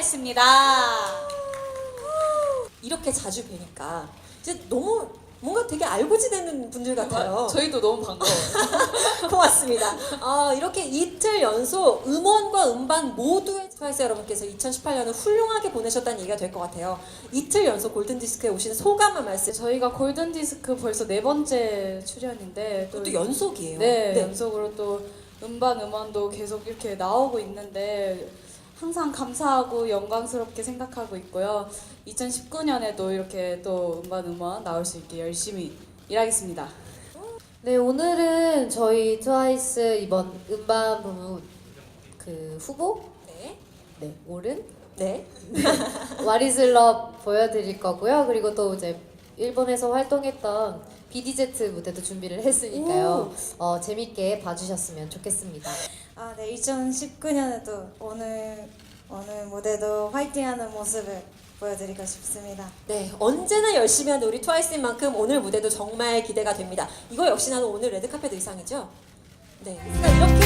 있습니다. 이렇게 자주 뵈니까 이제 너무 뭔가 되게 알고 지내는 분들 같아요. 저희도 너무 반가워요. 고맙습니다. 어, 이렇게 이틀 연속 음원과 음반 모두의 트와이스 여러분께서 2018년을 훌륭하게 보내셨다는 얘기가 될 것 같아요. 이틀 연속 골든디스크에 오신 소감을 말씀. 저희가 골든디스크 벌써 네 번째 출연인데 또, 또 연속이에요. 네, 네, 연속으로 또 음반 음원도 계속 이렇게 나오고 있는데 항상 감사하고 영광스럽게 생각하고 있고요. 2019년에도 이렇게 또 음반 음원 나올 수 있게 열심히 일하겠습니다. 네, 오늘은 저희 트와이스 이번 음반 부문 그 후보 네. 네, 오른 네. 와리슬럽 보여드릴 거고요. 그리고 또 이제 일본에서 활동했던 BDZ 무대도 준비를 했으니까요. 어, 재밌게 봐주셨으면 좋겠습니다. 아, 네. 2019년에도 오늘 오늘 무대도 화이팅하는 모습을 보여드리고 싶습니다. 네, 언제나 열심히 하는 우리 트와이스인 만큼 오늘 무대도 정말 기대가 됩니다. 이거 역시나 오늘 레드카펫 의상이죠? 네. 이렇게